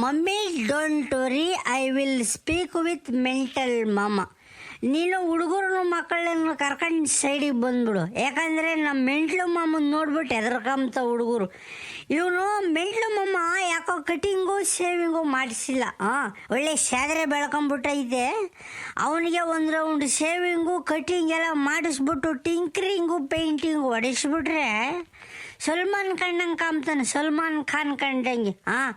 Mummy don't worry I will speak with mental ಮಾಮ ನೀನು ಹುಡುಗರು ಮಕ್ಕಳನ್ನು ಕರ್ಕೊಂಡು ಸೈಡಿಗೆ ಬಂದ್ಬಿಡು. ಯಾಕಂದರೆ ನಮ್ಮ ಮೆಂಟ್ಲು ಮಾಮನ ನೋಡ್ಬಿಟ್ಟು ಹೆದರ್ಕಂತ ಹುಡುಗರು. ಇವನು ಮೆಂಟ್ಲು ಮಾಮ ಯಾಕೋ ಕಟಿಂಗು ಶೇವಿಂಗು ಮಾಡಿಸಿಲ್ಲ. ಹಾಂ ಒಳ್ಳೆ ಸ್ಯಾದ್ರೆ ಬೆಳ್ಕೊಂಬಿಟ್ಟೈತೆ. ಅವನಿಗೆ ಒಂದು ರೌಂಡ್ ಶೇವಿಂಗು ಕಟಿಂಗ್ ಎಲ್ಲ ಮಾಡಿಸ್ಬಿಟ್ಟು ಟಿಂಕ್ರಿಂಗು ಪೇಂಟಿಂಗು ಹೊಡೆಸ್ಬಿಟ್ರೆ ಸಲ್ಮಾನ್ ಕಂಡಂಗೆ ಕಾಮ್ತಾನೆ ಸಲ್ಮಾನ್ ಖಾನ್ ಕಂಡಂಗೆ. ಹಾಂ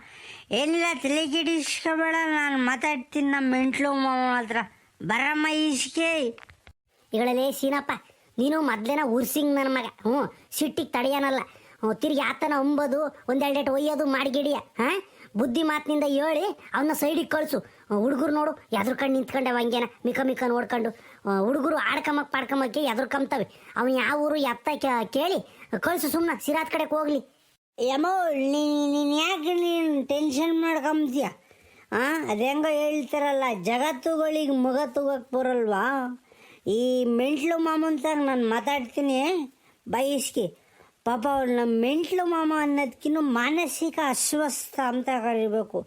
ಏನಿಲ್ಲ, ತಲೆ ಕೆಡಿಸ್ಕೋಬೇಡ ನಾನು ಮಾತಾಡ್ತೀನಿ ನಮ್ಮ ಮೆಂಟ್ಲು ಮಾವನ ಹತ್ರ. ಬರಮ್ಮ ಈಸ್ಕೆ ಇಗಳಲೇ ಸೀನಪ್ಪ, ನೀನು ಮೊದ್ಲೇನ ಉರ್ಸಿಂಗ್ ನನ್ನ ಮಗ. ಹ್ಞೂ, ಸಿಟ್ಟಿಗೆ ತಡೆಯನಲ್ಲ. ತಿರುಗಿ ಆತನ ಅಂಬೋದು ಒಂದೆರಡೆಟ್ ಒಯ್ಯೋದು ಮಾಡಿಗಿಡಿಯ ಹಾಂ? ಬುದ್ಧಿ ಮಾತಿನಿಂದ ಹೇಳಿ ಅವನ್ನ ಸೈಡಿಗೆ ಕಳಿಸು. ಹುಡುಗರು ನೋಡು, ಎದ್ರ ಕಣ್ಣು ನಿಂತ್ಕೊಂಡೆ ಹಂಗೇನ. ಮಿಕ ಮಿಕ ನೋಡ್ಕೊಂಡು. ಹುಡುಗರು ಆಡ್ಕಮಕ್ ಪಾಡ್ಕಮಕ್ಕೆ ಕಂಬ್ತವೆ ಅವನು ಯಾವ ಊರು ಎತ್ತ ಕೇಳಿ, ಕಳಿಸು ಸುಮ್ಮನೆ ಸಿರಾತ್ ಕಡೆಗೆ ಹೋಗ್ಲಿ. ಯಮೋ ನೀನು ಯಾಕೆ ನೀನು ಟೆನ್ಷನ್ ಮಾಡ್ಕೊಂಬ್ತೀಯ ಹಾಂ ಅದೆಂಗೋ ಹೇಳ್ತಾರಲ್ಲ, ಜಗತ್ತುಗಳಿಗೆ ಮುಗ ತೂಗಕ್ಕೆ ಬರಲ್ವಾ? ಈ ಮೆಂಟ್ಲು ಮಾಮಂತಾಗ ನಾನು ಮಾತಾಡ್ತೀನಿ, ಬಯಸ್ಕಿ. ಪಾಪ ಅವ್ರು ನಮ್ಮ ಮೆಂಟ್ಲು ಮಾಮ ಅನ್ನೋದಕ್ಕಿಂತ ಮಾನಸಿಕ ಅಸ್ವಸ್ಥ ಅಂತ ಕರಿಬೇಕು.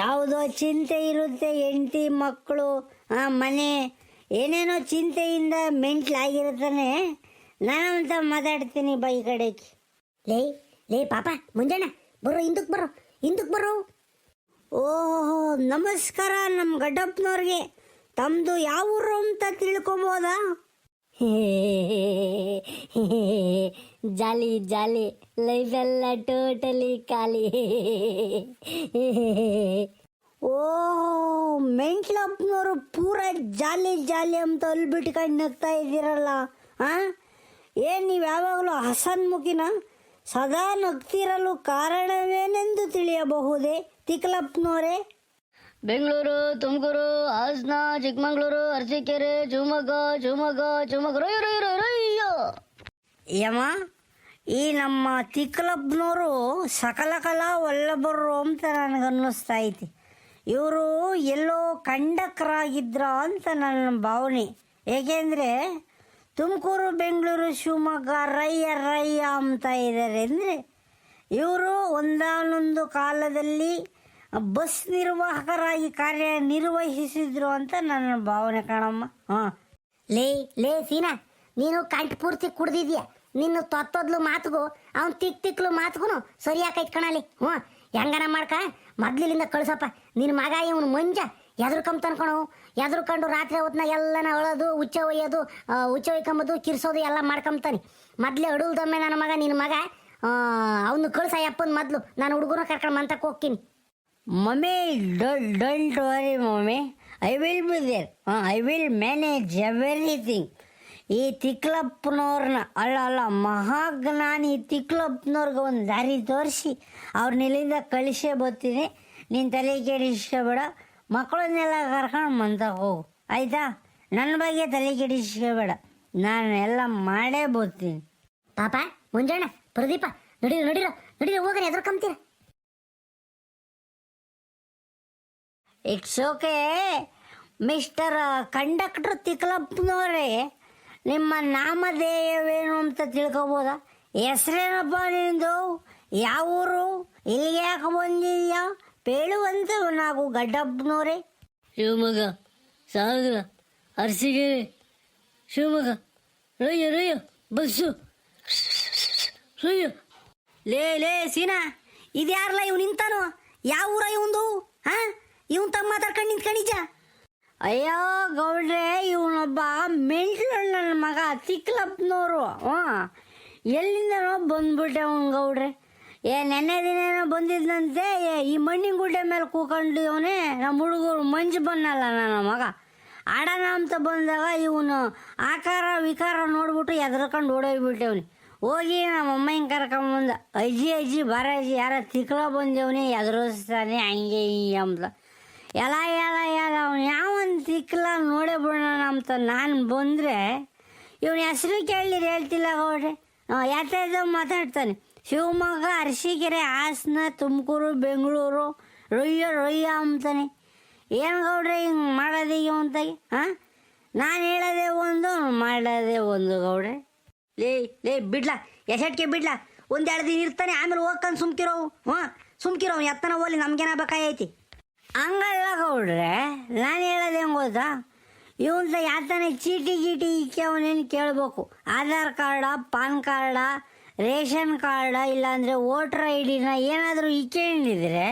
ಯಾವುದೋ ಚಿಂತೆ ಇರುತ್ತೆ, ಹೆಂಡತಿ ಮಕ್ಕಳು ಮನೆ. ಏನೇನೋ ಚಿಂತೆಯಿಂದ ಮೆಂಟ್ಲಾಗಿರ್ತಾನೆ. ನಾನು ಅಂತ ಮಾತಾಡ್ತೀನಿ ಬೈ ಕಡೆಗೆ. ಲೇ ಲೇ, ಪಾಪ, ಮುಂಜಾನೆ ಬರೋ ಹಿಂದಕ್ಕೆ ಬರೋ ಹಿಂದಕ್ಕೆ ಬರೋ ಓಹೋ, ನಮಸ್ಕಾರ ನಮ್ಮ ಗಡ್ಡಪ್ಪನವ್ರಿಗೆ. ತಮ್ಮದು ಯಾವ ಊರು ಅಂತ ತಿಳ್ಕೊಬೋದಾ? ಜಾಲಿ ಜಾಲಿ, ಲೈಫೆಲ್ಲ ಟೋಟಲಿ ಖಾಲಿ. ಓ ಮೆಂಟ್ಲಪ್ಪನವರು ಪೂರ ಜಾಲಿ ಜಾಲಿ ಅಂತ ಅಲ್ಲಿ ಬಿಟ್ಕೊಂಡು ನಗ್ತಾ ಇದ್ದೀರಲ್ಲ ಹಾಂ ಏನು ನೀವು ಯಾವಾಗಲೂ ಹಸನ್ಮುಖಿನ? ಸದಾ ನಗ್ತಿರಲು ಕಾರಣವೇನೆಂದು ತಿಳಿಯಬಹುದೇ ತಿಕ್ಲಪ್ಪನವರೇ ಬೆಂಗಳೂರು ತುಮಕೂರು ಹಾಸನ ಚಿಕ್ಕಮಂಗ್ಳೂರು ಅರಸೀಕೆರೆ ಶಿವಮೊಗ್ಗ ಶಿವಮೊಗ್ಗ ಶಿವಮೊಗ್ಗ ಯಮ ಈ ನಮ್ಮ ತಿಕ್ಕಲಪ್ಪನವರು ಸಕಲ ಕಲಾ ಒಲ್ಲಬರು ಅಂತ ನನಗನ್ನಿಸ್ತಾ ಐತಿ. ಇವರು ಎಲ್ಲೋ ಕಂಡಕರಾಗಿದ್ರ ಅಂತ ನನ್ನ ಭಾವನೆ. ಏಕೆಂದರೆ ತುಮಕೂರು, ಬೆಂಗಳೂರು, ಶಿವಮೊಗ್ಗ ರಯ್ಯ ರಯ್ಯ ಅಂತ ಇದ್ದಾರೆ ಅಂದರೆ ಇವರು ಒಂದಾನೊಂದು ಕಾಲದಲ್ಲಿ ಬಸ್ ನಿರ್ವಾಹಕರಾಗಿ ಕಾರ್ಯನಿರ್ವಹಿಸಿದ್ರು ಅಂತ ನನ್ನ ಭಾವನೆ ಕಾಣಮ್ಮ. ಹಾಂ. ಲೇ ಲೇ ಸೀನಾ, ನೀನು ಕಂಠ ಪೂರ್ತಿ ಕುಡ್ದಿದ್ಯಾ? ನಿನ್ನ ತೊತ್ತೊದ್ಲು ಮಾತುಗೂ, ಅವ್ನು ತಿಕ್ ತಿಕ್ಲು ಮಾತುಗೂ ಸರಿಯಾಕೈತ್ ಕಣಲಿ ಹ್ಞೂ ಹೆಂಗನ ಮಾಡ್ಕ? ಮೊದ್ಲಿಂದ ಕಳ್ಸಪ್ಪ. ನಿನ್ನ ಮಗ ಇವನು ಮಂಜ ಎದ್ರಕಂಬ ಕಣವು ಎದ್ರಕೊಂಡು ರಾತ್ರಿ ಹೊತ್ನ ಎಲ್ಲನ ಅಳೋದು, ಹುಚ್ಚ ಒಯ್ಯೋದು ಉಚ್ಚ ಒಯ್ಕೊಂಬುದು, ಕಿರ್ಸೋದು ಎಲ್ಲ ಮಾಡ್ಕೊಂಬ್ತಾನೆ ಮೊದ್ಲೇ ಅಡುಲ್ದೊಮ್ಮೆ ನನ್ನ ಮಗ ನಿನ್ನ ಮಗ ಅವನು ಕಳ್ಸ ಯಪ್ಪನ ಮೊದ್ಲು. ನಾನು ಹುಡುಗನ ಕರ್ಕೊಂಡು ಮಂತಕ್ಕೆ ಹೋಗ್ತೀನಿ. Mummy don't worry mummy. I will be there I will manage everything ಈ ತಿಕ್ಲಪ್ಪನವ್ರನ್ನ ಅಲ್ಲ ಅಲ್ಲ, ಮಹಾಜ್ಞಾನಿ ತಿಕ್ಲಪ್ಪನವ್ರಿಗೆ ಒಂದು ದಾರಿ ತೋರಿಸಿ ಅವ್ರನ್ನ ಇಲ್ಲಿಂದ ಕಳಿಸೇ ಬರ್ತೀನಿ. ನೀನು ತಲೆ ಕೆಡಿಸ್ಕೋಬೇಡ. ಮಕ್ಕಳನ್ನೆಲ್ಲ ಕರ್ಕೊಂಡು ಮಂತಾ ಹೋಗು. ಆಯಿತಾ? ನನ್ನ ಬಗ್ಗೆ ತಲೆ ಕೆಡಿಸ್ಕೋಬೇಡ. ನಾನು ಎಲ್ಲ ಮಾಡೇ ಬರ್ತೀನಿ. ಪಾಪ ಮುಂಜಾನೆ ಪ್ರದೀಪ ನಡೀರಿ ನಡೀರ ನಡೀರಿ ಹೋಗ್ರಿ ಎದ್ರಕಂತೀರ ಇಟ್ಸ್ ಓಕೆ ಮಿಸ್ಟರ್ ಕಂಡಕ್ಟರ್ ತಿಕ್ಲಪ್ಪನವರೇ ನಿಮ್ಮ ನಾಮಧೇಯವೇನು ಅಂತ ತಿಳ್ಕೊಬೋದಾ? ಹೆಸ್ರೇನಪ್ಪ ನಿಂದು? ಯಾವ ಊರು ಇಲ್ಲಿಗೆ ಯಾಕೆ ಬಂದಿದ್ಯಾ? ಪೇಳುವಂತ ನಾವು ಗಡ್ಡಪ್ಪನವರೇ. ಶಿವಮೊಗ್ಗ ಸಾಗರ ಅರಸಿಗೆರೆ ಶಿವಮೊಗ್ಗ. ರೊಯ್ಯ ರೊಯ್ಯ ಬಸ್ಸು. ರೊಯ್ಯ. ಲೇ ಲೇ ಸೀನಾ ಇದ್ಯಾರಲ್ಲ ಇವ್ ನಿಂತಾನು ಯಾವ ಊರ ಇವಂದು? ಹಾ? ಇವನ್ ತಮ್ಮ ಮಾತಾಡ್ಕೊಂಡು ನಿಂತ್ಕೊಂಡಿದ್ದ ಅಯ್ಯೋ ಗೌಡ್ರೆ ಇವನೊಬ್ಬ ಮೆಂಟ್ಲು ನನ್ನ ಮಗ ತಿಕ್ಲಪ್ಪನವರು ಹ್ಞೂ ಎಲ್ಲಿಂದನೋ ಬಂದ್ಬಿಟ್ಟೆ ಅವ್ನು ಗೌಡ್ರೆ. ಏ, ನೆನ್ನೆ ದಿನೇನೋ ಬಂದಿದ್ದಂತೆ ಈ ಮಣ್ಣಿನ ಗುಡ್ಡೆ ಮೇಲೆ ಕೂಕೊಂಡಿವನೇ ನಮ್ಮ ಹುಡುಗರು ಮಂಜು ಬಂದಲ್ಲ ನನ್ನ ಮಗ. ಆಡೋಣ ಅಂತ ಬಂದಾಗ ಇವನು ಆಕಾರ, ವಿಕಾರ ನೋಡ್ಬಿಟ್ಟು ಎದ್ರಕೊಂಡು ಓಡೋಗ್ಬಿಟ್ಟವನಿ. ಹೋಗಿ ನಮ್ಮ ಅಮ್ಮನ ಕರ್ಕೊಂಬಂದ ಅಜ್ಜಿ ಅಜ್ಜಿ, ಬರ ಅಜ್ಜಿ, ಯಾರ ತಿಕ್ಲ ಬಂದೇವನಿ ಎದುರಿಸ್ತಾನೆ ಹಂಗೆ ಹಿಂಗೆ ಅಂತ. ಎಲ್ಲ ಎಲ್ಲ ಎಲ್ಲ, ಅವ್ನು ಯಾವೊಂದು ತಿಕ್ಲ ನೋಡೇ ಬಿಡೋಣ ಅಂತ ನಾನು ಬಂದರೆ, ಇವನು ಹೆಸರು ಕೇಳಿರಿ ಹೇಳ್ತಿಲ್ಲ ಗೌಡ್ರೆ. ಯಾತ ಮಾತಾಡ್ತಾನೆ. ಶಿವಮೊಗ್ಗ ಅರಸೀಕೆರೆ ಹಾಸನ, ತುಮಕೂರು, ಬೆಂಗಳೂರು, ರೊಯ್ಯ ರೊಯ್ಯ ಅಂತಾನೆ. ಏನು ಗೌಡ್ರೆ ಹಿಂಗೆ ಮಾಡೋದೀಗ ಅಂತ ಹಾಂ ನಾನು ಹೇಳೋದೇ ಒಂದು ಮಾಡೋದೇ ಒಂದು ಗೌಡ್ರೆ. ಲೇ ಲೇ, ಬಿಡ್ಲಾ, ಎಸಟ್ಗೆ ಬಿಡ್ಲಾ. ಒಂದೆರಡು ದಿನ ಇರ್ತಾನೆ, ಆಮೇಲೆ ಹೋಗ್ಕೊಂಡು ಸುಮ್ಕಿರೋವು. ಹ್ಞೂ ಸುಮ್ಕಿರೋ ಅವ್ನು ಎತ್ತನ ಹೋಲಿ ನಮ್ಗೇನ ಬೇಕಾಗೈತಿ ಹಂಗಲ್ಲ ಗೌಡ್ರೆ, ನಾನು ಹೇಳೋದು ಹೆಂಗೆ ಗೊತ್ತಾ? ಇವನ್ಸ ಯಾತನೇ ಚೀಟಿ ಗೀಟಿ ಇಕ್ಕಿ ಅವನೇನು ಕೇಳಬೇಕು? Aadhaar card, PAN card ration card ಇಲ್ಲಾಂದರೆ ವೋಟರ್ ಐ ಡಿನ ಏನಾದರೂ ಇಕ್ಕೊಂಡಿದ್ರೆ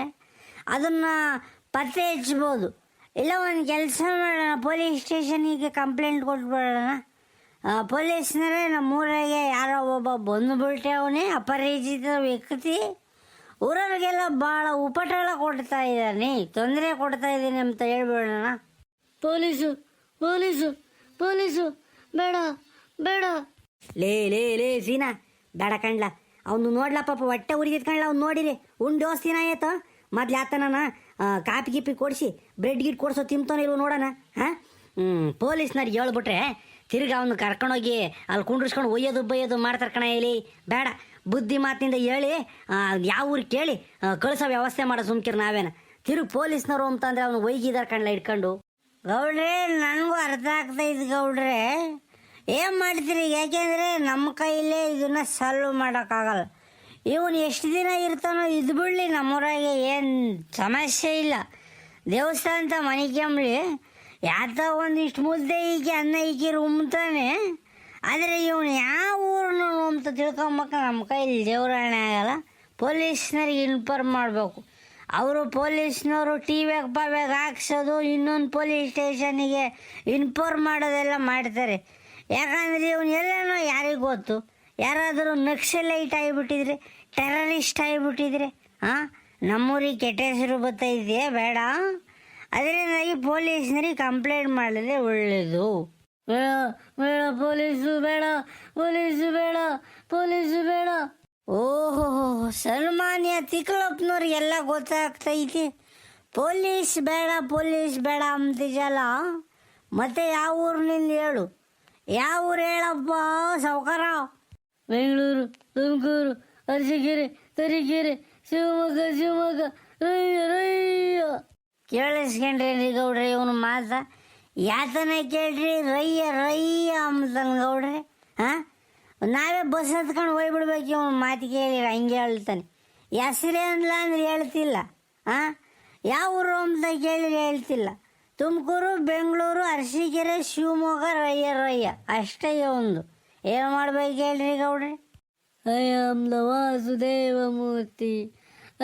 ಅದನ್ನು ಪತ್ತೆ ಹಚ್ಬೋದು ಇಲ್ಲ ಒಂದು ಕೆಲಸ ಮಾಡೋಣ. Police ಸ್ಟೇಷನಿಗೆ complaint ಕೊಟ್ಬಿಡೋಣ. ಪೊಲೀಸ್ನರೇ ನಮ್ಮೂರಾಗೆ ಯಾರೋ ಒಬ್ಬ ಬಂದುಬಿಟ್ಟೆ ಅವನೇ ಅಪರಿಚಿತ ವ್ಯಕ್ತಿ. ಊರವ್ರಿಗೆಲ್ಲ ಭಾಳ ಉಪಟಳ ಕೊಡ್ತಾ ಇದ್ದಾನೆ. ತೊಂದರೆ ಕೊಡ್ತಾ ಇದ್ದೀನಿ ಅಂತ ಹೇಳ್ಬಿಡೋಣ. ಪೊಲೀಸು ಪೊಲೀಸು ಪೊಲೀಸು ಬೇಡ ಬೇಡ. ಲೇ ಲೇ ಲೇ ಸೀನಾ. ಬೇಡ ಕಣ್ಲ. ಅವನು ನೋಡ್ಲ ಪಾಪ, ಹೊಟ್ಟೆ ಉರಿದಿದ್ ಅವ್ನು ನೋಡಿರಿ, ಉಂಡು ದೋಸ್ತಿನ ಆಯ್ತು. ಮೊದ್ಲು ಆತನ ಕಾಪಿ ಗಿಪಿ ಕೊಡಿಸಿ ಬ್ರೆಡ್ ಗಿಟ್ ಕೊಡಿಸೋ ತಿಂತಾನೆ ಇಲ್ವ ನೋಡೋಣ, ಹಾಂ? ಪೊಲೀಸ್ನವ್ರಿಗೆ ಹೇಳ್ಬಿಟ್ರೆ, ತಿರ್ಗಿ ಅವ್ನು ಕರ್ಕೊಂಡೋಗಿ ಅಲ್ಲಿ ಕುಂಡ್ರಿಸ್ಕೊಂಡು ಒಯ್ಯೋದು ಬೈಯೋದು ಮಾಡ್ತಾರೆ ಕಣ ಇಲ್ಲಿ. ಬೇಡ. ಬುದ್ಧಿ ಮಾತಿನಿಂದ ಹೇಳಿ ಯಾವ ಊರಿಗೆ ಕೇಳಿ ಕಳಿಸೋ ವ್ಯವಸ್ಥೆ ಮಾಡೋ ಸುಮ್ಕಿರ್ ನಾವೇನ. ತಿರುಗಿ ಪೊಲೀಸ್ನವರು ಅಂತಂದ್ರೆ ಅವ್ನು ಒಯ್ಗಿದಾರೆ ಕಣ್ಲ ಇಟ್ಕೊಂಡು ಗೌಡ್ರೆ ನನಗೂ ಅರ್ಥ ಆಗ್ತೈತೆ ಗೌಡ್ರೆ. ಏನು ಮಾಡ್ತೀರಿ? ಯಾಕೆಂದ್ರೆ ನಮ್ಮ ಕೈಲೇ ಇದನ್ನ ಸಾಲ್ವ್ ಮಾಡೋಕ್ಕಾಗಲ್ಲ. ಇವನು ಎಷ್ಟು ದಿನ ಇರ್ತಾನೋ ಇದು ಬಿಡಲಿ ನಮ್ಮೂರಾಗೆ ಏನು ಸಮಸ್ಯೆ ಇಲ್ಲ. ದೇವಸ್ಥಾನ ಅಂತ ಮನಿಕೊಂಬ್ಲಿ ಯಾತ ಒಂದಿಷ್ಟು ಮುದ್ದೆ ಈಗ ಅನ್ನ ಈಕಿರು ಉಮ್ತಾನೆ ಆದರೆ ಇವನು ಯಾವ ಊರನ್ನು ಅಂತ ತಿಳ್ಕೊಂಬಕ, ನಮ್ಮ ಕೈಲಿ ದೇವರಾಣೆ ಆಗಲ್ಲ. ಪೊಲೀಸ್ನರಿಗೆ ಇನ್ಫಾರ್ಮ್ ಮಾಡಬೇಕು. ಅವರು ಪೊಲೀಸ್ನವರು ಟಿ ವ್ಯಾಗ್ ಪಾವ್ಯಾಗ ಹಾಕ್ಸೋದು, ಇನ್ನೊಂದು ಪೊಲೀಸ್ ಸ್ಟೇಷನಿಗೆ ಇನ್ಫಾರ್ಮ್ ಮಾಡೋದೆಲ್ಲ ಮಾಡ್ತಾರೆ. ಯಾಕಂದ್ರೆ ಇವನು ಎಲ್ಲನೋ ಯಾರಿಗೆ ಗೊತ್ತು? ಯಾರಾದರೂ ನಕ್ಸಲೈಟ್ ಆಗಿಬಿಟ್ಟಿದ್ರೆ, ಟೆರರಿಸ್ಟ್ ಆಗಿಬಿಟ್ಟಿದ್ರೆ ಹಾಂ ನಮ್ಮೂರಿಗೆ ಕೆಟ್ಟ ಹೆಸರು ಬರ್ತೈತೆ ಬೇಡ. ಅದರಿಂದಾಗಿ ಪೊಲೀಸ್ನರಿಗೆ ಕಂಪ್ಲೇಂಟ್ ಮಾಡಿದ್ರೆ ಒಳ್ಳೆಯದು ಬೇಡ ಬೇಡ, ಪೊಲೀಸು ಬೇಡ ಪೊಲೀಸು ಬೇಡ ಪೊಲೀಸು ಬೇಡ. ಓಹೋ, ಸನ್ಮಾನ್ಯ ತಿಕ್ಕಳಪ್ಪನವ್ರಿಗೆಲ್ಲ ಗೊತ್ತಾಗ್ತೈತಿ ಪೊಲೀಸ್ ಬೇಡ ಪೊಲೀಸ್ ಬೇಡ ಅಂತಿದೆಯಲ್ಲ ಮತ್ತೆ ಯಾವ ಊರಿನಿಂದ ಹೇಳು? ಯಾವ ಊರು ಹೇಳಪ್ಪ? ಸಾವ್ಕಾರ? ಬೆಂಗಳೂರು ತುಮಕೂರು ಅರಸೀಕೆರೆ ತರೀಕೆರೆ ಶಿವಮೊಗ್ಗ ಶಿವಮೊಗ್ಗ ರಯ್ಯ ರಯ್ಯ ಕೇಳಿಸ್ಕೊಂಡ್ರಿ ಗೌಡ್ರಿ ಇವನ ಮಾತ. ಯಾತನ ಕೇಳ್ರಿ ರಯ್ಯ ರಯ್ಯ ಅಂತಾನ ಗೌಡ್ರಿ ಹಾಂ? ನಾವೇ ಬಸ್ ಹತ್ಕೊಂಡು ಹೋಗ್ಬಿಡ್ಬೇಕು ಇವನು ಮಾತು ಕೇಳಿ ಹಂಗೆ ಹೇಳ್ತಾನೆ. ಹೆಸರೇ ಅನ್ಲ ಅಂದ್ರೆ ಹೇಳ್ತಿಲ್ಲ ಹಾಂ? ಯಾವ ಊರು ಅಂತ ಕೇಳಿದ್ರೆ ಹೇಳ್ತಿಲ್ಲ. ತುಮಕೂರು ಬೆಂಗಳೂರು ಅರಸೀಕೆರೆ ಶಿವಮೊಗ್ಗ ರಯ್ಯ ರಯ್ಯ ಅಷ್ಟೇ ಒಂದು. ಏನು ಮಾಡ್ಬೇಕು ಹೇಳ್ರಿ ಗೌಡ್ರಿ? I am the Vasudeva Murthy.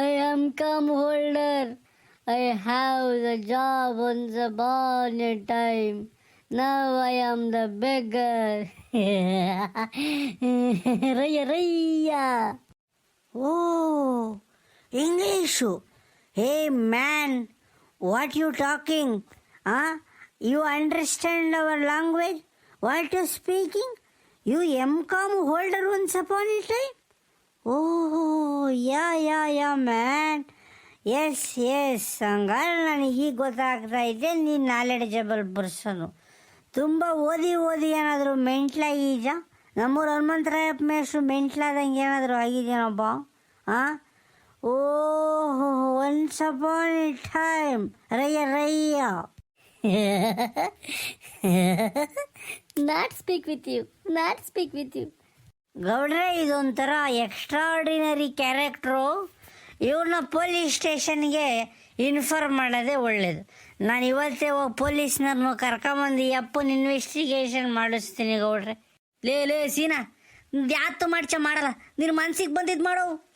I am come holder. I have the job once the upon a time. Now I am the beggar ರಯ್ಯ ರಯ್ಯ English. Hey man what you you talking? You understand our our language? You speaking you You come holder once upon a time Oh, yeah yeah yeah man yes yes ಹಂಗಾರೆ ನನಗೆ ಈಗ ಗೊತ್ತಾಗ್ತಾ ಇದೆ ನೀನು knowledgeable person ತುಂಬ ಓದಿ ಓದಿ ಏನಾದರೂ ಮೆಂಟ್ಲಾಗೀಜ ನಮ್ಮೂರು ಹನುಮಂತರಾಯಪ್ಪ ಮೇಷು ಮೆಂಟ್ಲಾದಂಗೆ ಏನಾದರೂ ಆಗಿದೆಯೇನಪ್ಪ ಹಾಂ ಓಹೋ ಒನ್ಸ್ ಅಪಾನ್ ಎ ಟೈಮ್ ರಯ್ಯ ರಯ್ಯ not speak with you not speak with you ಗೌಡ್ರೆ, ಇದೊಂಥರ ಎಕ್ಸ್ಟ್ರಾರ್ಡಿನರಿ ಕ್ಯಾರೆಕ್ಟ್ರು ಇವ್ರನ್ನ ಪೊಲೀಸ್ ಸ್ಟೇಷನ್ಗೆ ಇನ್ಫಾರ್ಮ್ ಮಾಡೋದೇ ಒಳ್ಳೇದು. ನಾನು ಇವತ್ತೇ ಹೋಗಿ ಪೊಲೀಸ್ನವ್ರನ್ನ ಕರ್ಕೊಂಬಂದು ಅಪ್ಪನ ಇನ್ವೆಸ್ಟಿಗೇಷನ್ ಮಾಡಿಸ್ತೀನಿ ಗೌಡ್ರೆ. ಲೇ ಲೇ, ಸೀನಾ, ಯಾತು ಮಾಡ್ಚ ಮಾಡಲ್ಲ. ನಿನ್ನ ಮನ್ಸಿಗೆ ಬಂದಿದ್ದು ಮಾಡು.